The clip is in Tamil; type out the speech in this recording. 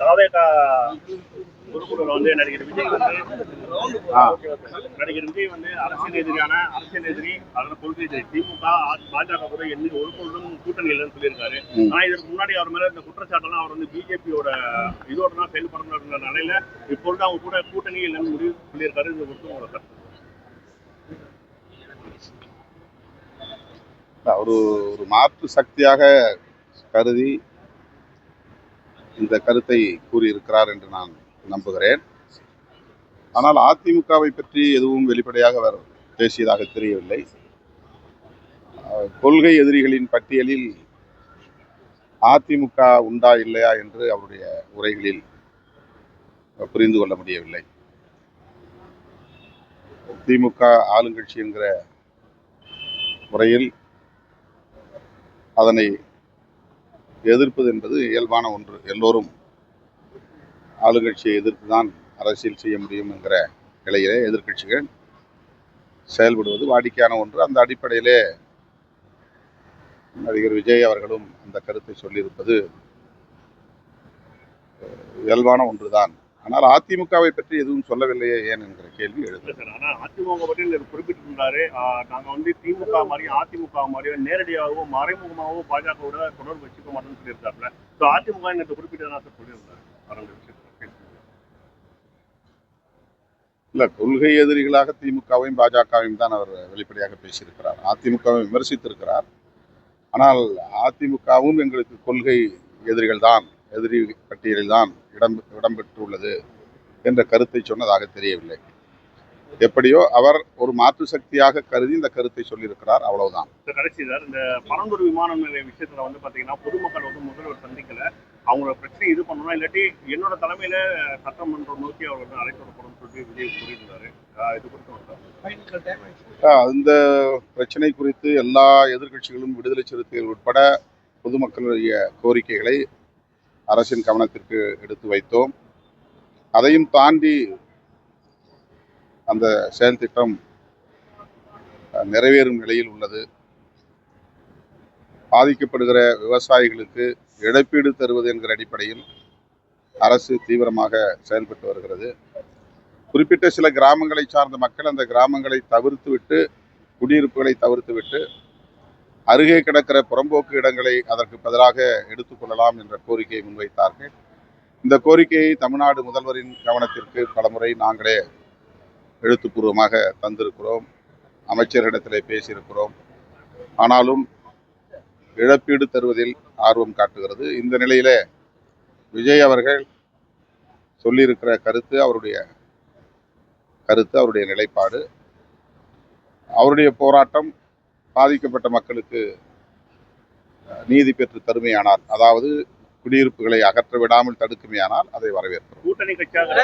தாவேகா பொதுக்குழுல வந்து நடிகர் விஜய் வந்து. நடிகர் விஜய் வந்து அரசியல் எதிரியான அரசியல் எதிரி அதனால கொள்கை எதிரி திமுக பாஜக கூட எந்த ஒரு பொருளும் கூட்டணி இல்லைன்னு சொல்லியிருக்காரு. ஆனா இதற்கு முன்னாடி அவர் மேல இந்த குற்றச்சாட்டெல்லாம் அவர் வந்து பிஜேபியோட இதோட தான் செயல்படுற நிலையில இப்பொழுது அவங்க கூட கூட்டணி இல்லைன்னு முடிவு சொல்லியிருக்காரு இது குறித்து உங்களோட கருத்து ஒரு ஒரு மாற்று சக்தியாக கருதி இந்த கருத்தை கூறியிருக்கிறார் என்று நான் நம்புகிறேன். ஆனால் அதிமுகவை பற்றி எதுவும் வெளிப்படையாக அவர் பேசியதாக தெரியவில்லை. கொள்கை எதிரிகளின் பட்டியலில் அதிமுக உண்டா இல்லையா என்று அவருடைய உரைகளில் புரிந்து கொள்ள முடியவில்லை. திமுக ஆளுங்கட்சி என்கிற முறையில் அதனை எதிர்ப்பது என்பது இயல்பான ஒன்று. எல்லோரும் ஆளுங்கட்சியை எதிர்த்து தான் அரசியல் செய்ய முடியும் என்கிற நிலையிலே எதிர்க்கட்சிகள் செயல்படுவது வாடிக்கையான ஒன்று. அந்த அடிப்படையிலே நடிகர் விஜய் அவர்களும் அந்த கருத்தை சொல்லியிருப்பது இயல்பான ஒன்றுதான். ஆனால் அதிமுகவை பற்றி எதுவும் சொல்லவில்லையே ஏன் என்கிற கேள்வி எழுது. இல்ல சார் ஆனா அதிமுக பற்றி குறிப்பிட்டிருந்தாரு. ஆஹ் நாங்க வந்து திமுக மாதிரியும் அதிமுக மாதிரியும் நேரடியாகவோ மறைமுகமாகவோ பாஜகவோட தொடர்பு வச்சுக்க மாட்டோம்னு சொல்லியிருந்தாருல ஸோ அதிமுக நேற்று குறிப்பிட்டதான் சார் சொல்லியிருந்தாரு? அரங்க விஷயத்துல இல்ல கொள்கை எதிரிகளாக திமுகவையும் பாஜகவையும் தான் அவர் வெளிப்படையாக பேசியிருக்கிறார். அதிமுகவை விமர்சித்திருக்கிறார். ஆனால் அதிமுகவும் எங்களுக்கு கொள்கை எதிரிகள் தான். எதிரி பட்டியலில் தான் இடம் இடம்பெற்றுள்ளது என்ற கருத்தை சொன்னதாக தெரியவில்லை. எப்படியோ அவர் ஒரு மாற்று சக்தியாக கருதி இந்த கருத்தை சொல்லியிருக்கிறார் அவ்வளவுதான். சார் கடைசி சார் இந்த பரந்தூர் விமான நிலைய விஷயத்துல வந்து பாத்தீங்கன்னா பொதுமக்கள் வந்து முதல்வர் சந்திக்கல. அவங்களோட பிரச்சனை இது பண்ணணும் இல்லாட்டி என்னோட தலைமையில சட்டமன்றம் நோக்கி அவர் வந்து அழைத்து வரப்படும் சொல்லிட்டு விஜய் கூறியிருந்தாரு. இது குறித்து இந்த பிரச்சனை குறித்து எல்லா எதிர்க்கட்சிகளும் விடுதலை சிறுத்தைகள் உட்பட பொதுமக்களுடைய கோரிக்கைகளை அரசின் கவனத்திற்கு எடுத்து வைத்தோம். அதையும் தாண்டி அந்த செயல் திட்டம் நிறைவேறும் நிலையில் உள்ளது. பாதிக்கப்படுகிற விவசாயிகளுக்கு இழப்பீடு தருவது என்கிற அடிப்படையில் அரசு தீவிரமாக செயல்பட்டு வருகிறது. குறிப்பிட்ட சில கிராமங்களை சார்ந்த மக்கள் அந்த கிராமங்களை தவிர்த்து விட்டு குடியிருப்புகளை தவிர்த்து விட்டு அருகே கிடக்கிற புறம்போக்கு இடங்களை அதற்கு பதிலாக எடுத்துக்கொள்ளலாம் என்ற கோரிக்கையை முன்வைத்தார்கள். இந்த கோரிக்கையை தமிழ்நாடு முதல்வரின் கவனத்திற்கு பலமுறை நாங்களே எழுத்துப்பூர்வமாக தந்திருக்கிறோம். அமைச்சரிடத்திலே பேசியிருக்கிறோம். ஆனாலும் இழப்பீடு தருவதில் ஆர்வம் காட்டுகிறது. இந்த நிலையில் விஜய் அவர்கள் சொல்லியிருக்கிற கருத்து அவருடைய கருத்து அவருடைய நிலைப்பாடு. அவருடைய போராட்டம் பாதிக்கப்பட்ட மக்களுக்கு நீதி பெற்று தருமையானால் அதாவது குடியிருப்புகளை அகற்ற விடாமல் தடுக்குமையானால் அதை வரவேற்கிறோம். கூட்டணி கட்சியாக